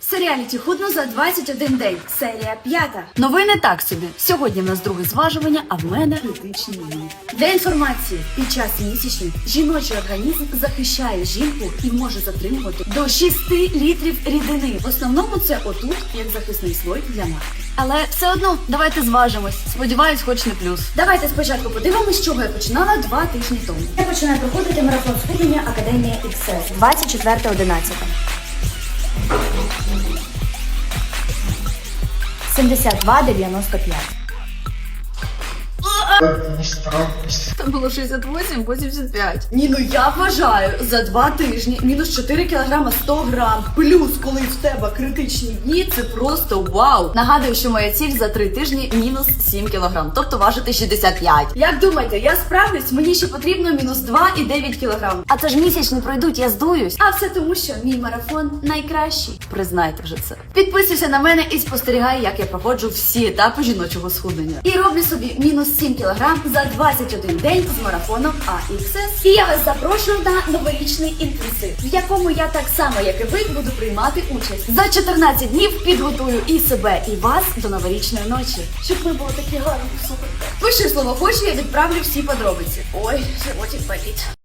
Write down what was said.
Серіаліті худно за 21 день. Серія п'ята. Новини так собі. Сьогодні в нас друге зважування, а в мене критичні новини. Для інформації, під час місячних жіночий організм захищає жінку і може затримувати до 6 літрів рідини. В основному це отут, як захисний слой для матки. Але все одно давайте зважимось. Сподіваюсь, хоч не плюс. Давайте спочатку подивимось, з чого я починала два тижні тому. Я починаю проходити марафон схуднення Академія XS 24.11. 72,95. Там було 68, 85. Ні, ну я вважаю, за два тижні мінус 4 кілограма 100 грам. Плюс, коли в тебе критичні дні, це просто вау. Нагадую, що моя ціль за три тижні мінус 7 кілограм, тобто важити 65. Як думаєте, я справлюсь? Мені ще потрібно мінус 2 і 9 кілограм. А це ж місячні пройдуть, я здуюсь. А все тому, що мій марафон найкращий. Признайте вже це. Підписуйся на мене і спостерігай, як я проходжу всі етапи жіночого схуднення. І роблю собі мінус 7 кілограм за 21 день з марафоном AXS. І я вас запрошую на новорічний інтенсив, в якому я так само, як і ви, буду приймати участь. За 14 днів підготую і себе, і вас до новорічної ночі. Щоб ми були такі гарні, супер. Пиши слово хочу, я відправлю всі подробиці. Ой, животик болить.